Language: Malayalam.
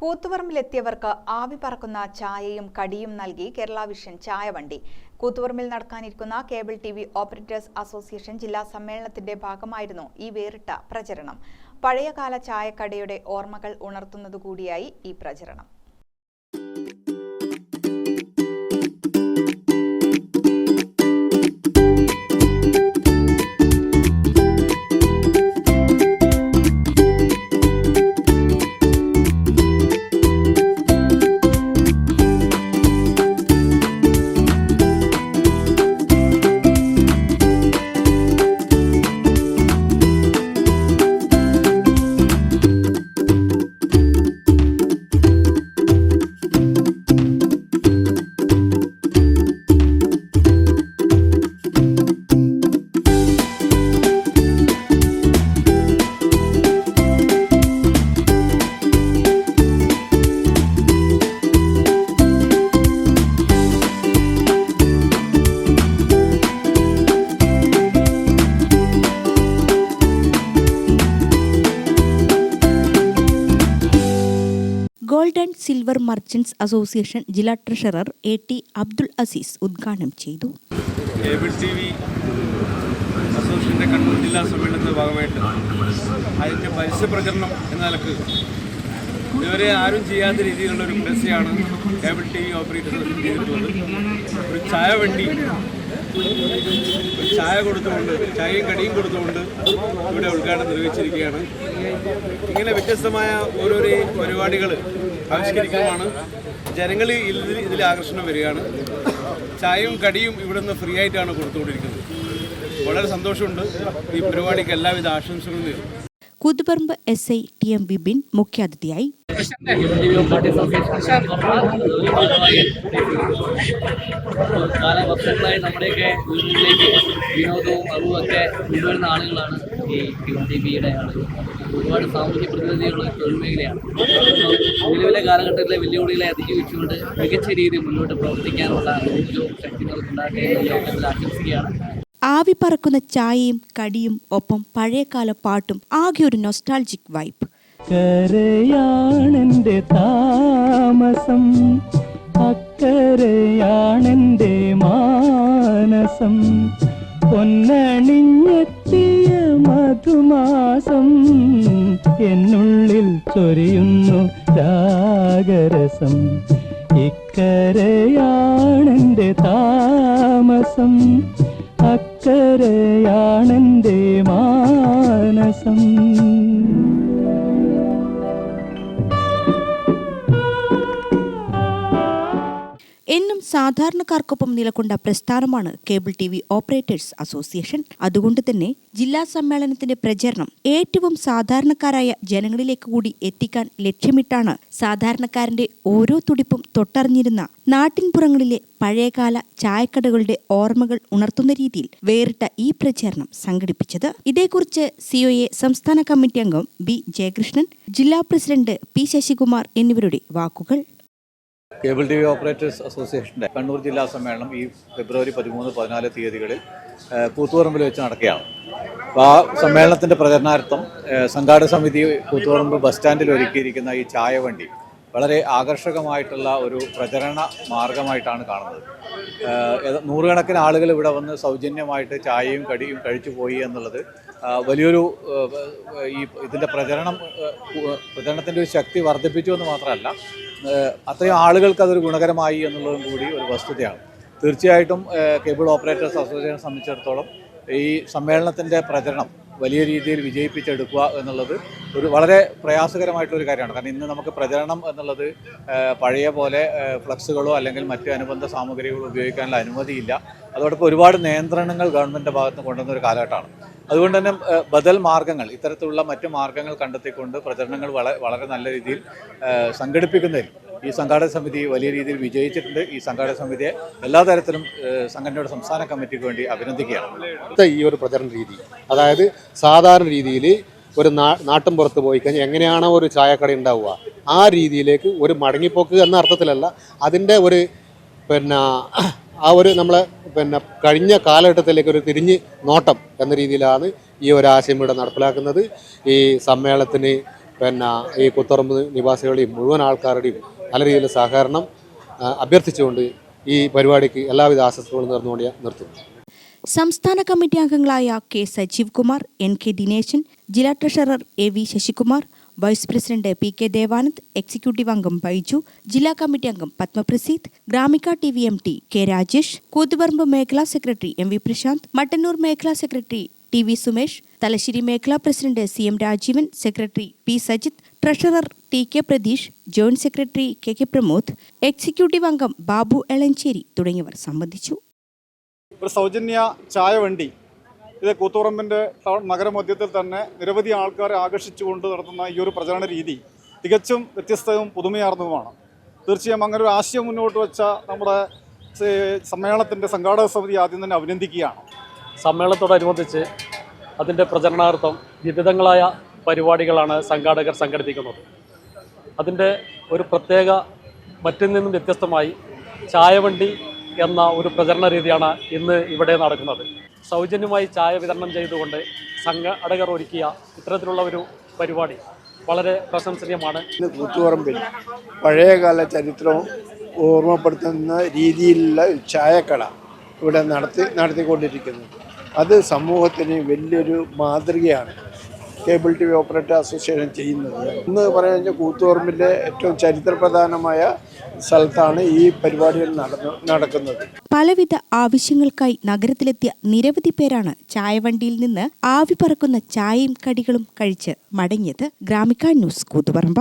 കൂത്തുപറമ്പിലെത്തിയവർക്ക് ആവി പറക്കുന്ന ചായയും കടിയും നൽകി കേരള വിഷൻ ചായ വണ്ടി കൂത്തുപറമ്പിൽ നടക്കാനിരിക്കുന്ന cable T V operators association ജില്ലാ സമ്മേളനത്തിന്റെ ഭാഗമായിരുന്നു ഈ വേറിട്ട പ്രചരണം. പഴയകാല ചായക്കടയുടെ ഓർമ്മകൾ ഉണർത്തുന്നതുകൂടിയായി ഈ പ്രചരണം. സിൽവർ മർച്ചന്റ്സ് അസോസിയേഷൻ ജില്ലാ treasurer A T Abdul Aziz ഉദ്ഘാടനം ചെയ്തു. ജില്ലാ ഇതുവരെ ആരും ചെയ്യാത്ത രീതിയിലുള്ള ഒരു പരസ്യമാണ് കേബിൾ ടി വി ഓപ്പറേറ്റർ ചെയ്തിട്ടുള്ളത്. ഒരു ചായ വണ്ടി ചായ കൊടുത്തുകൊണ്ട് ചായയും കടിയും കൊടുത്തുകൊണ്ട് ഇവിടെ ഉദ്ഘാടനം നിർവഹിച്ചിരിക്കുകയാണ്. ഇങ്ങനെ വ്യത്യസ്തമായ ഓരോരോ പരിപാടികൾ ആവിഷ്കരിക്കുമാണ് ജനങ്ങൾ ഇതിൽ ഇതിൽ ആകർഷണം വരികയാണ്. ചായയും കടിയും ഇവിടെ നിന്ന് ഫ്രീ ആയിട്ടാണ് കൊടുത്തുകൊണ്ടിരിക്കുന്നത്. വളരെ സന്തോഷമുണ്ട്. ഈ പരിപാടിക്ക് എല്ലാവിധ ആശംസകളും Koothuparamba S I T M Bibin മുഖ്യാതിഥിയായി. ഒരുപാട് സാമൂഹ്യ പ്രതിനിധികളുള്ള തൊഴിൽ മേഖലയാണ് നിലവിലെ കാലഘട്ടത്തിലെ വെല്ലുവിളികളെ അതിജീവിച്ചുകൊണ്ട് മികച്ച രീതിയിൽ മുന്നോട്ട് പ്രവർത്തിക്കാനുള്ള ഊർജവും ഉണ്ടാകട്ടെ എന്ന് ഈ ആശംസിക്കുകയാണ്. ആവി പറക്കുന്ന ചായയും കടിയും ഒപ്പം പഴയകാല പാട്ടും ആകെ ഒരു നൊസ്റ്റാൾജിക് വൈബ് കരയാണെന്റെ താമസം അക്കരയാണെന്റെ മാനസം പൊന്നണിഞ്ഞെത്തിയ മധുമാസം എന്നുള്ളിൽ ചൊരിയുന്നു രാഗരസം. ഇക്കരയാണെന്റെ താമസം അക്കരയാണെന്റെ മാനസം. എന്നും സാധാരണക്കാർക്കൊപ്പം നിലകൊണ്ട പ്രസ്ഥാനമാണ് cable T V operators association. അതുകൊണ്ട് തന്നെ ജില്ലാ സമ്മേളനത്തിന്റെ പ്രചരണം ഏറ്റവും സാധാരണക്കാരായ ജനങ്ങളിലേക്ക് കൂടി എത്തിക്കാൻ ലക്ഷ്യമിട്ടാണ് സാധാരണക്കാരന്റെ ഓരോ തുടിപ്പും തൊട്ടറിഞ്ഞിരുന്ന നാട്ടിൻപുറങ്ങളിലെ പഴയകാല ചായക്കടകളുടെ ഓർമ്മകൾ ഉണർത്തുന്ന രീതിയിൽ വേറിട്ട ഈ പ്രചരണം സംഘടിപ്പിച്ചത്. ഇതേക്കുറിച്ച് സിഒഎ സംസ്ഥാന കമ്മിറ്റി അംഗം ബി ജയകൃഷ്ണൻ ജില്ലാ പ്രസിഡന്റ് പി ശശികുമാർ എന്നിവരുടെ വാക്കുകൾ. കേബിൾ ടി വി ഓപ്പറേറ്റേഴ്സ് അസോസിയേഷന്റെ കണ്ണൂർ ജില്ലാ സമ്മേളനം ഈ ഫെബ്രുവരി പതിമൂന്ന് പതിനാല് തീയതികളിൽ കൂത്തുപറമ്പിൽ വെച്ച് നടക്കുകയാണ്. അപ്പോൾ ആ സമ്മേളനത്തിന്റെ പ്രചരണാർത്ഥം സംഘാടക സമിതി കൂത്തുപറമ്പ് ബസ് സ്റ്റാൻഡിൽ ഒരുക്കിയിരിക്കുന്ന ഈ ചായ വണ്ടി വളരെ ആകർഷകമായിട്ടുള്ള ഒരു പ്രചരണ മാർഗമായിട്ടാണ് കാണുന്നത്. നൂറുകണക്കിന് ആളുകൾ ഇവിടെ വന്ന് സൗജന്യമായിട്ട് ചായയും കടിയും കഴിച്ചു പോയി എന്നുള്ളത് വലിയൊരു ഈ ഇതിന്റെ പ്രചരണം പ്രചരണത്തിന്റെ ഒരു ശക്തി വർദ്ധിപ്പിച്ചു എന്ന് മാത്രമല്ല അത്രയും ആളുകൾക്ക് അതൊരു ഗുണകരമായി എന്നുള്ളതും കൂടി ഒരു വസ്തുതയാണ്. തീർച്ചയായിട്ടും കേബിൾ ഓപ്പറേറ്റേഴ്സ് അസോസിയേഷനെ സംബന്ധിച്ചിടത്തോളം ഈ സമ്മേളനത്തിന്റെ പ്രചരണം വലിയ രീതിയിൽ വിജയിപ്പിച്ചെടുക്കുക എന്നുള്ളത് ഒരു വളരെ പ്രയാസകരമായിട്ടുള്ളൊരു കാര്യമാണ്. കാരണം ഇന്ന് നമുക്ക് പ്രചരണം എന്നുള്ളത് പഴയ പോലെ ഫ്ലക്സുകളോ അല്ലെങ്കിൽ മറ്റ് അനുബന്ധ സാമഗ്രികളോ ഉപയോഗിക്കാനുള്ള അനുമതിയില്ല. അതോടൊപ്പം ഒരുപാട് നിയന്ത്രണങ്ങൾ ഗവൺമെന്റിന്റെ ഭാഗത്ത് കൊണ്ടുവന്ന ഒരു കാലഘട്ടമാണ്. അതുകൊണ്ട് തന്നെ ബദൽ മാർഗങ്ങൾ ഇത്തരത്തിലുള്ള മറ്റ് മാർഗങ്ങൾ കണ്ടെത്തിക്കൊണ്ട് പ്രചരണങ്ങൾ വളരെ നല്ല രീതിയിൽ സംഘടിപ്പിക്കുന്നതിൽ ഈ സംഘാടക സമിതി വലിയ രീതിയിൽ വിജയിച്ചിട്ടുണ്ട്. ഈ സംഘാടക സമിതിയെ എല്ലാ തരത്തിലും സംഘടനയുടെ സംസ്ഥാന കമ്മിറ്റിക്ക് വേണ്ടി അഭിനന്ദിക്കുകയാണ്. ഈ ഒരു പ്രചരണ രീതി അതായത് സാധാരണ രീതിയിൽ ഒരു നാട്ടും പുറത്ത് പോയി കഴിഞ്ഞാൽ എങ്ങനെയാണോ ഒരു ചായക്കട ഉണ്ടാവുക ആ രീതിയിലേക്ക് ഒരു മടങ്ങിപ്പോക്ക് എന്ന അർത്ഥത്തിലല്ല അതിന്റെ ഒരു പിന്നെ ആ ഒരു നമ്മളെ പിന്നെ കഴിഞ്ഞ കാലഘട്ടത്തിലേക്ക് ഒരു തിരിഞ്ഞ് നോട്ടം എന്ന രീതിയിലാണ് ഈ ഒരു ആശയം ഇവിടെ നടപ്പിലാക്കുന്നത്. ഈ സമ്മേളനത്തിന് പിന്നെ ഈ കുത്തറമ്പ് നിവാസികളുടെയും മുഴുവൻ ആൾക്കാരുടെയും നല്ല രീതിയിൽ സഹകരണം അഭ്യർത്ഥിച്ചുകൊണ്ട് ഈ പരിപാടിക്ക് എല്ലാവിധ ആശംസകളും നേർന്നുകൊണ്ട് നിർത്തുന്നു. സംസ്ഥാന കമ്മിറ്റി അംഗങ്ങളായ K Sajeev Kumar N K Dineshan ജില്ലാ treasurer A V Sasikumar vice president P K Devanand executive അംഗം ബൈജു ജില്ലാ കമ്മിറ്റി അംഗം Padmaprasad Gramika T V M T K Rajesh Koothuparamba മേഖലാ secretary M V Prashanth Mattannur മേഖലാ secretary T V Sumesh Thalassery മേഖലാ president C M Rajeevan secretary P Sajith treasurer T K Pratheesh joint secretary K K Pramod executive അംഗം ബാബു എളഞ്ചേരി തുടങ്ങിയവർ സംബന്ധിച്ചു. ഒരു സൗജന്യ ചായ വണ്ടി ഇത് കൂത്തുപറമ്പിന്റെ നഗരമധ്യത്തിൽ തന്നെ നിരവധി ആൾക്കാരെ ആകർഷിച്ചുകൊണ്ട് നടത്തുന്ന ഈ ഒരു പ്രചരണ രീതി തികച്ചും വ്യത്യസ്തവും പുതുമയാർന്നതുമാണ്. തീർച്ചയായും അങ്ങനെ ഒരു ആശയം മുന്നോട്ട് വെച്ച നമ്മുടെ സമ്മേളനത്തിന്റെ സമ്മേളനത്തിന്റെ സംഘാടക സമിതി ആദ്യം തന്നെ അഭിനന്ദിക്കുകയാണ്. സമ്മേളനത്തോടനുബന്ധിച്ച് അതിന്റെ പ്രചരണാർത്ഥം വിവിധങ്ങളായ പരിപാടികളാണ് സംഘാടകർ സംഘടിപ്പിക്കുന്നത്. അതിന്റെ ഒരു പ്രത്യേക മറ്റിൽ നിന്നും വ്യത്യസ്തമായി ചായവണ്ടി എന്ന ഒരു പ്രചരണ രീതിയാണ് ഇന്ന് ഇവിടെ നടക്കുന്നത്. സൗജന്യമായി ചായ വിതരണം ചെയ്തുകൊണ്ട് സംഘാടകർ ഒരുക്കിയ ഇത്തരത്തിലുള്ള ഒരു പരിപാടി വളരെ പ്രശംസനീയമാണ്. കൂത്തുപറമ്പിൽ പഴയകാല ചരിത്രവും ഓർമ്മപ്പെടുത്തുന്ന രീതിയിലുള്ള ചായക്കട ഇവിടെ നടത്തി നടത്തിക്കൊണ്ടിരിക്കുന്നു. അത് സമൂഹത്തിന് വലിയൊരു മാതൃകയാണ്. Cable T V operator association ചെയ്യുന്നത്. ഇന്ന് കഴിഞ്ഞാൽ കൂത്തുപറമ്പിലെ ഏറ്റവും ചരിത്രപ്രധാനമായ സ്ഥലത്താണ് ഈ പരിപാടികൾ നടക്കുന്നത്. പലവിധ ആവശ്യങ്ങൾക്കായി നഗരത്തിലെത്തിയ നിരവധി പേരാണ് ചായവണ്ടിയിൽ നിന്ന് ആവി പറക്കുന്ന ചായയും കടികളും കഴിച്ച് മടങ്ങിയത്. ഗ്രാമിക ന്യൂസ് കൂത്തുപറമ്പ.